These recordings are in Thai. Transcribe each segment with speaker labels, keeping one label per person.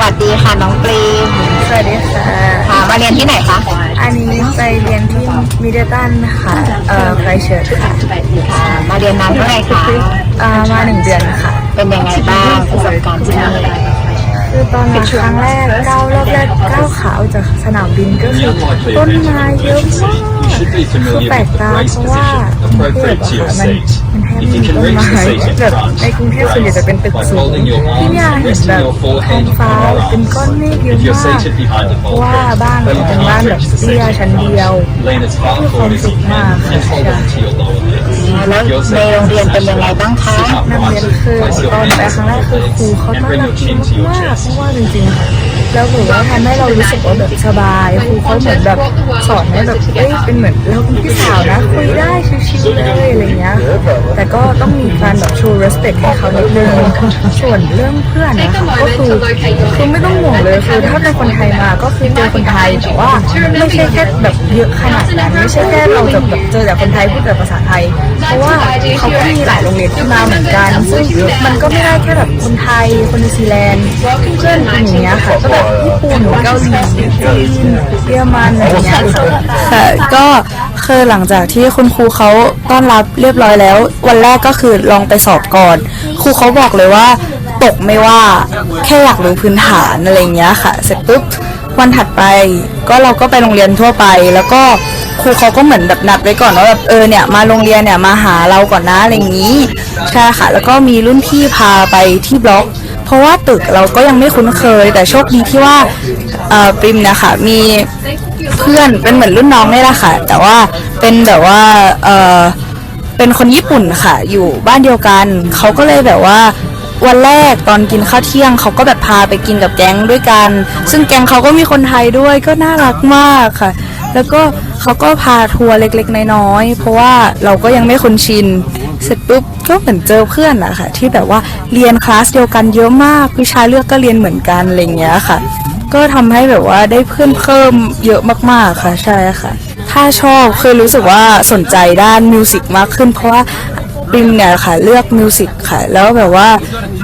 Speaker 1: วัสดีค่ะน้องปรีม
Speaker 2: สวัสดีค่ะ
Speaker 1: ค่ะ มาเรียนที่ไหนคะ
Speaker 2: อันนี้ไปเรียนที่มิเดตันค่ะ เอ่อไครเชิร์ชค่ะ
Speaker 1: ค่ะมาเรียนนานเท่าไหร่คะ
Speaker 2: เอ่อมาหนึ่งเดือนค่ะ
Speaker 1: เป็นยังไงบ้างประสบการณ์ที่นี่
Speaker 2: คือตอนมาครั้งแรกก้าวรอบแรกก้าวขาออกจากสนามบินก็คือต้นไม้เยอะมากคือแปลกตาเพราะว่าเมืองเทพอะค่ะมันมันแทบไม่มีต้นไม้แบบในกรุงเทพส่วนใหญ่จะเป็นตึกสูงที่นี่เห็นแบบท้องฟ้าเป็นก้อนเมฆเยอะมากเพราะว่าบ้านเป็นบ้านแบบเตี้ยชั้นเดียวมีความสุขมากค่ะ
Speaker 1: แล้วในโรงเรียนเป็นยังไงบ้างคะ
Speaker 2: นักเรียนคือตอนไปครั้งแรกคือครูเขาต้อนรับดีมากเพราะว่าจริงๆค่ะแล้วหนูว่าทำให้เรารู้สึกว่าแบบสบายครูเขาเหมือนแบบสอนให้แบบเอ้ยเป็นเหมือนเราเป็นพี่สาวนะคุยได้ชิว แต่ก็ต้องมีการแบบโชว์ respect ให้เขานิดนึงส่วนเรื่องเพื่อนนะคะก็คือคือไม่ต้องห่วงเลยคือถ้าเป็นคนไทยมาก็คือเจอคนไทยแต่ว่าไม่ใช่แค่แบบเยอะขนาดนั้นไม่ใช่แค่เราจะแบบเจอแต่คนไทยพูดแต่ภาษาไทย เพราะว่าเขาก็มีหลายโรงเรียนที่มาเหมือนกันซึ่งมันก็ไม่ได้แค่แบบคนไทยคนนิวซีแลนด์เพื่อนอย่างเงี้ยค่ะก็แบบญี่ปุ่นเกาหลีจีนเยอรมันอะไรเงี้ยค่ะก็ คือหลังจากที่คุณครูเขาต้อนรับเรียบร้อยแล้ว วันแรกก็คือลองไปสอบก่อน ครูเขาบอกเลยว่า ตกไม่ว่าแค่อยากรู้พื้นฐานอะไรเงี้ยค่ะ เสร็จปุ๊บวันถัดไป ก็เราก็ไปโรงเรียนทั่วไป แล้วก็ครูเขาก็เหมือนแบบนัดไว้ก่อนว่าแบบเออเนี่ยมาโรงเรียนเนี่ยมาหาเราก่อนนะอะไรอย่างนี้ใช่ค่ะ แล้วก็มีรุ่นพี่พาไปที่บล็อก เพราะว่าตึกเราก็ยังไม่คุ้นเคย แต่โชคดีที่ว่าเอ่อปริมนะคะมี เพื่อนเป็นเหมือนรุ่นน้องนี่แหละค่ะ แต่ว่าเป็นแบบว่าเออเป็นคนญี่ปุ่นค่ะ อยู่บ้านเดียวกันเขาก็เลยแบบว่าวันแรกตอนกินข้าวเที่ยงเขาก็แบบพาไปกินกับแก๊งด้วยกัน ซึ่งแก๊งเขาก็มีคนไทยด้วยก็น่ารักมากค่ะ แล้วก็เขาก็พาทัวร์เล็กๆ น้อยๆเพราะว่าเราก็ยังไม่คุ้นชิน เสร็จปุ๊บก็เหมือนเจอเพื่อนอะค่ะ ที่แบบว่าเรียนคลาสเดียวกันเยอะมากวิชาเลือกก็เรียนเหมือนกันอะไรเงี้ยค่ะ ก็ทำให้แบบว่าได้เพื่อนเพิ่มเยอะมากๆค่ะใช่ค่ะ ถ้าชอบคือรู้สึกว่าสนใจด้านมิวสิกมากขึ้น เพราะว่าปิมเนี่ยค่ะเลือกมิวสิกค่ะ แล้วแบบว่า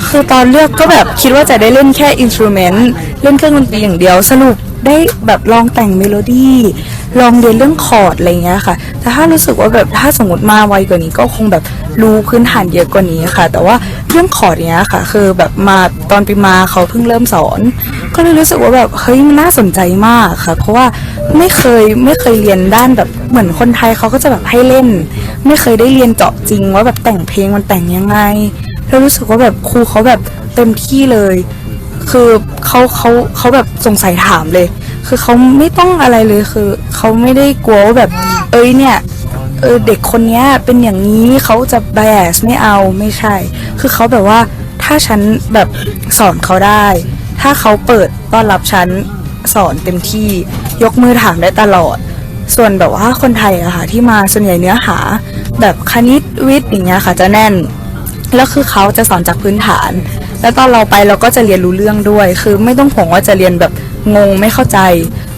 Speaker 2: คือตอนเลือกก็แบบคิดว่าจะได้เล่นแค่อินสตูเมนต์เล่นเครื่องดนตรีอย่างเดียวสรุปได้แบบลองแต่งเมโลดี้ ลองเรียนเรื่องคอร์ดอะไรเงี้ยค่ะ แต่ถ้ารู้สึกว่าแบบถ้าสมมติมาไวกว่านี้ก็คงแบบรู้พื้นฐานเยอะกว่านี้ค่ะ แต่ว่าเรื่องคอร์ดเนี้ยค่ะ คือแบบมาตอนปีมาเขาเพิ่งเริ่มสอน ก็เลยรู้สึกว่าแบบเฮ้ยมันน่าสนใจมากค่ะ เพราะว่าไม่เคยไม่เคยเรียนด้านแบบเหมือนคนไทยเขาก็จะแบบให้เล่น ไม่เคยได้เรียนเจาะจริง ว่าแบบแต่งเพลงมันแต่งยังไงแล้วรู้สึกว่าแบบครูเขาแบบเต็มที่เลย คือเขาเขาเขาแบบสงสัยถามเลย คือเขาไม่ต้องอะไรเลยคือเขาไม่ได้กลัวว่าแบบ เอ้ยเนี่ยเออเด็กคนนี้เป็นอย่างนี้เขาจะ bias ไม่เอาไม่ใช่ คือเขาแบบว่าถ้าฉันแบบสอนเขาได้ ถ้าเขาเปิดต้อนรับฉันสอนเต็มที่ยกมือถามได้ตลอด ส่วนแบบว่าคนไทยอะค่ะที่มาส่วนใหญ่เนื้อหา แบบคณิตวิทย์อย่างเงี้ยค่ะจะแน่น แล้วคือเขาจะสอนจากพื้นฐาน แล้วตอนเราไปเราก็จะเรียนรู้เรื่องด้วย คือไม่ต้องห่วงว่าจะเรียนแบบ งงไม่เข้าใจ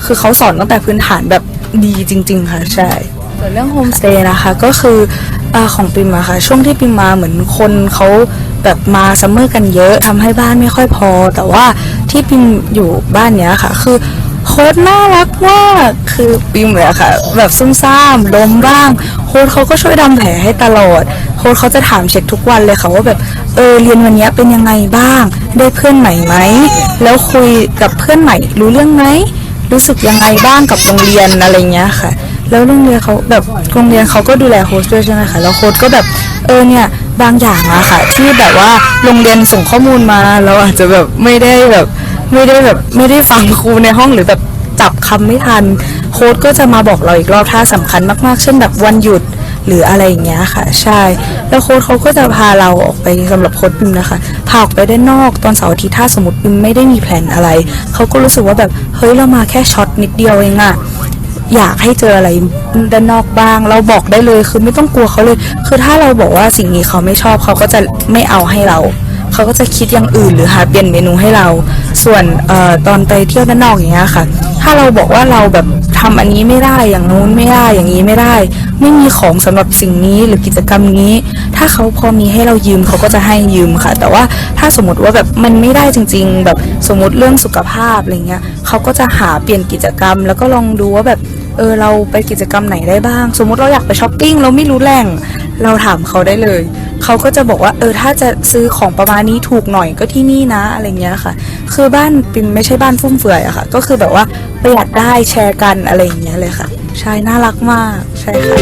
Speaker 2: คือเขาสอนตั้งแต่พื้นฐานแบบดีจริง ๆ ค่ะใช่ส่วนเรื่องโฮมสเตย์นะคะก็คืออของปิมอะค่ะ ช่วงที่ปิมมาเหมือนคนเขาแบบมาซัมเมอร์กันเยอะทำให้บ้านไม่ค่อยพอ แต่ว่าที่ปิมอยู่บ้านเนี้ยค่ะ คือ โค้ดน่ารักมากคือปิมเลยอะค่ะ แบบซุ่มซ่ามล้มบ้าง โค้ดเขาก็ช่วยดำแผลให้ตลอด โค้ดเขาจะถามเช็คทุกวันเลยค่ะว่าแบบเออเรียนวันนี้เป็นยังไงบ้าง ได้เพื่อนใหม่ไหมแล้วคุยกับเพื่อนใหม่รู้เรื่องไหมรู้สึกยังไงบ้างกับโรงเรียนอะไรเงี้ยค่ะ แล้วโรงเรียนเขาแบบโรงเรียนเขาก็ดูแลโฮสต์ด้วยใช่ไหมคะแล้วโค้ดก็แบบเออเนี่ยบางอย่างอะค่ะ ที่แบบว่าโรงเรียนส่งข้อมูลมาเราอาจจะแบบไม่ได้แบบไม่ได้แบบไม่ได้ฟังครูในห้องหรือแบบจับคำไม่ทัน โค้ดก็จะมาบอกเราอีกรอบถ้าสำคัญมากๆ เช่นแบบวันหยุดหรืออะไรอย่างเงี้ยค่ะ ใช่ แล้วโค้ดเขาก็จะพาเราออกไปสำหรับโค้ดปิมนะคะพาออกไปด้านนอกตอนเสาร์อาทิตย์ถ้าสมมติปิมไม่ได้มีแผนอะไรเขาก็รู้สึกว่าแบบเฮ้ยเรามาแค่ช็อตนิดเดียวเองอะ อยากให้เจออะไรด้านนอกบ้าง เราบอกได้เลยคือไม่ต้องกลัวเขาเลย คือถ้าเราบอกว่าสิ่งนี้เขาไม่ชอบเขาก็จะไม่เอาให้เรา เขาก็จะคิดอย่างอื่นหรือหาเปลี่ยนเมนูให้เรา ส่วนเอ่อตอนไปเที่ยวด้านนอกอย่างเงี้ยค่ะ ถ้าเราบอกว่าเราแบบทำอันนี้ไม่ได้อย่างนู้นไม่ได้อย่างนี้ไม่ได้ ไม่มีของสำหรับสิ่งนี้หรือกิจกรรมนี้ ถ้าเขาพอมีให้เรายืมเขาก็จะให้ยืมค่ะ แต่ว่าถ้าสมมติว่าแบบมันไม่ได้จริง ๆ แบบสมมติเรื่องสุขภาพอะไรเงี้ยเขาก็จะหาเปลี่ยนกิจกรรม แล้วก็ลองดูว่าแบบ เออเราไปกิจกรรมไหนได้บ้าง สมมติเราอยากไปช้อปปิ้งเราไม่รู้แหล่ง เราถามเขาได้เลย เขาก็จะบอกว่าเออถ้าจะซื้อของประมาณนี้ถูกหน่อยก็ที่นี่นะอะไรเงี้ยค่ะ คือบ้านปินไม่ใช่บ้านฟุ่มเฟือยอะค่ะ ก็คือแบบว่าประหยัดได้แชร์กันอะไรอย่างเงี้ยเลยค่ะ ใช่น่ารักมาก ใช่ค่ะ